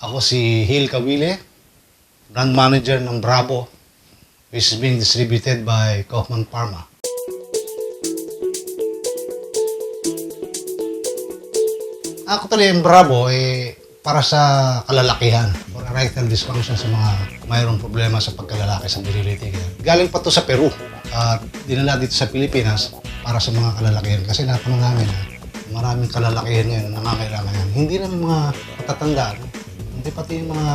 Ako si Hil Kawile, brand manager ng Bravo, which is being distributed by Kaufman Pharma. Actually, yung Bravo, eh, para sa kalalakihan erectile dysfunction sa mga mayroong problema sa pagkalalaki sa virility. Galing pa to sa Peru at dinala dito sa Pilipinas para sa mga kalalakihan. Kasi natanong namin na maraming kalalakihan ngayon na nangangailangan yan. Hindi lang mga matatanda, hindi pati yung mga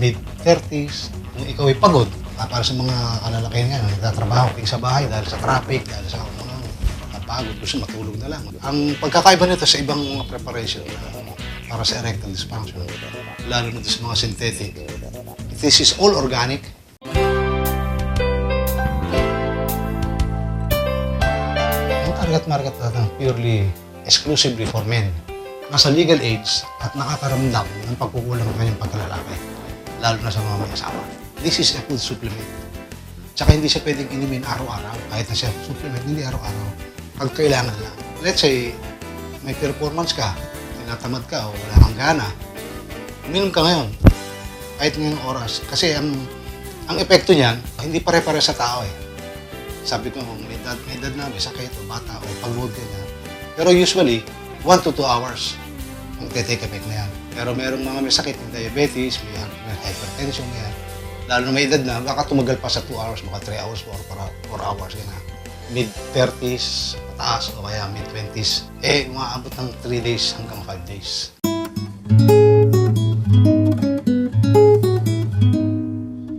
mid-30s, kung ikaw ay pagod, ah, para sa mga kalalakihan ngayon, nagtatrabaho kayo sa bahay dahil sa traffic, dahil sa mga napagod, gusto matulog na lang. Ang pagkakaiba nito sa ibang mga preparation para sa erectile dysfunction, lalo nito sa mga synthetic, this is all organic. Ang target market natin purely, exclusively for men. Nasa legal age at nakakaramdam ng pagkukulang ng kanyang pagkalalaki, lalo na sa mga may asawa. This is a food supplement. Tsaka hindi siya pwedeng inumin araw-araw. Kahit na siya supplement, hindi araw-araw. Pag kailangan lang. Let's say, may performance ka, tinatamad ka o wala kang gana, uminom ka ngayon. Kahit ngayong oras. Kasi ang ang epekto niyan, hindi pare-pare sa tao eh. Sabi ko, kung may edad, may edad na, may sakit, o bata, o pagod ka niya. Pero usually, 1 to 2 hours ang take effect na yan. Pero merong mga may sakit, may diabetes, may, hypertension, may lalo na may edad na, baka tumagal pa sa 2 hours, baka 3 hours, or 4 hours, gana. Mid-30s, pataas, o kaya mid-20s, eh, umaabot ng 3 days hanggang 5 days.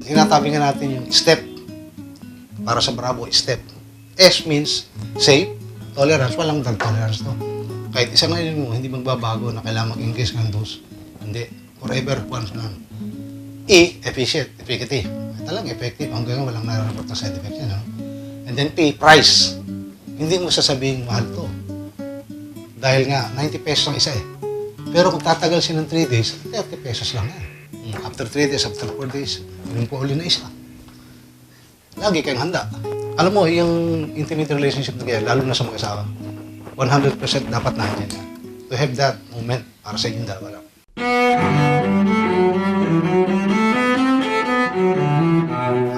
Tinatabi nga natin yung step para sa Bravo, step. S means safe, tolerance, walang drug tolerance to. Kahit isang ngayon mo, hindi magbabago na kailangan mag-increase ng dose. Hindi. Forever, once lang. E, efficient, effective. Talagang effective. Hanggang walang nararapot na side effect yan. No? And then P, price. Hindi mo sasabihin mahal to. Dahil nga, 90 pesos ang isa eh. Pero kung tatagal siya ng 3 days, 30 pesos lang yan. Mm, After 3 days, after 4 days, yun po uli na isa. Lagi kayong handa. Alam mo, yung intimate relationship na kaya, lalo na sa mag-asawa, 100% dapat nandiyan yan. To have that moment para sa inyong dalawa lang.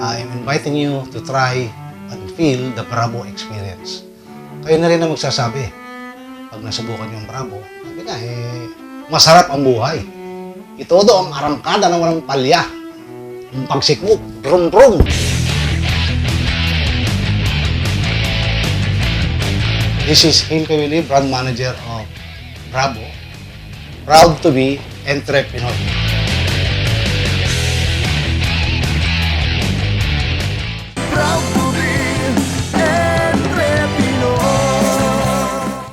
I'm inviting you to try feel the Bravo experience. Kayo na rin ang magsasabi. Pag nasubukan yung Bravo, sabi nga, eh, masarap ang buhay. Ito do ang arangkada ng walang palya. Yung pagsikmok, prum-prum. This is Hil Kawili, brand manager of Bravo. Proud to be entrepreneur. Proud